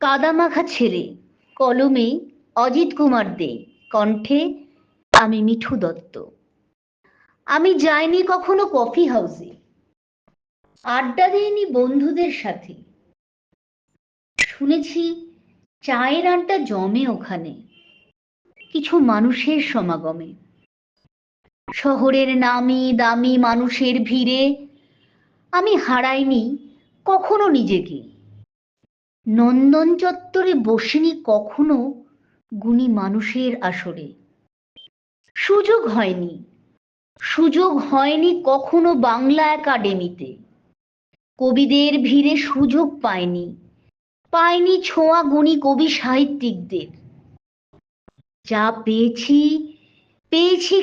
কাদামাখা ছেলে, কলমে অজিত কুমার দে, কণ্ঠে আমি মিঠু দত্ত। আমি যাইনি কখনো কফি হাউসে। আড্ডা দিইনি বন্ধুদের সাথে। শুনেছি চায়ের আড্ডা জমে ওখানে, কিছু মানুষের সমাগমে। শহরের নামি দামি মানুষের ভিড়ে আমি হারাইনি কখনো নিজেকে। নন্দন চত্বরে বসিনি কখনো গুণী মানুষের আসরে। সুযোগ হয়নি। সুযোগ হয়নি কখনো বাংলা একাডেমিতে। কবিদের ভিড়ে সুযোগ পায়নি। পায়নি ছোঁয়া গুণী কবি সাহিত্যিকদের। যা পেয়েছি পেয়েছি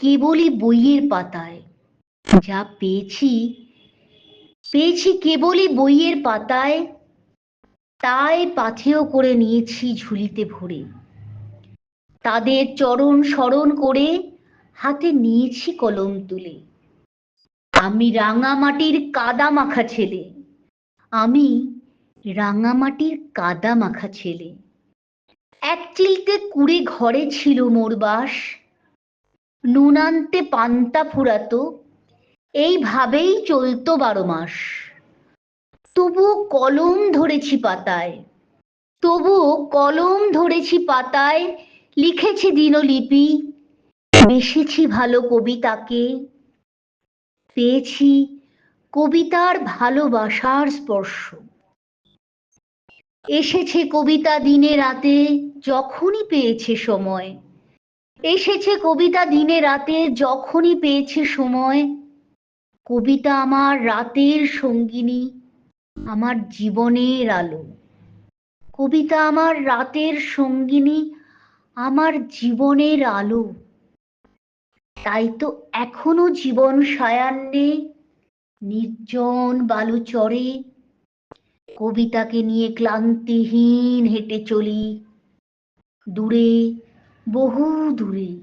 কেবলই বইয়ের পাতায়। যা পেয়েছি পেয়েছি কেবলই বইয়ের পাতায় তাই পাথেয় করে নিয়েছি ঝুলিতে ভরে। তাদের চরণ স্মরণ করে হাতে নিয়েছি কলম তুলে। আমি রাঙামাটির কাদা মাখা ছেলে। আমি রাঙামাটির কাদা মাখা ছেলে। এক চিলতে কুড়ে ঘরে ছিল মোর বাস। নুন আনতে পান্তা ফুরাতো। এইভাবেই চলতো বারো মাস। তবু কলম ধরেছি পাতায়। তবু কলম ধরেছি পাতায়, লিখেছি দিনলিপি। বেসেছি ভালো কবিতাকে। পেয়েছি কবিতার ভালোবাসার স্পর্শ। এসেছে কবিতা দিনে রাতে, যখনই পেয়েছে সময়। এসেছে কবিতা দিনে রাতে, যখনই পেয়েছে সময়। কবিতা আমার রাতের সঙ্গিনী। আমার জীবনের আলো। কবিতা আমার রাতের সঙ্গিনী, আমার জীবনের আলো। তাই তো এখনও জীবন সায়ান্নে নির্জন বালু বালুচরে কবিতাকে নিয়ে ক্লান্তিহীন হেঁটে চলি। দূরে, বহু দূরে।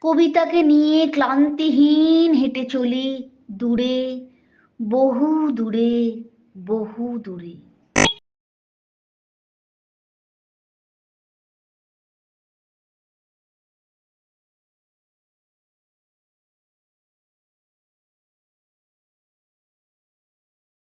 কবিতাকে নিয়ে ক্লান্তিহীন হেঁটে চলি। দূরে বহু দূরে বহু দূরে।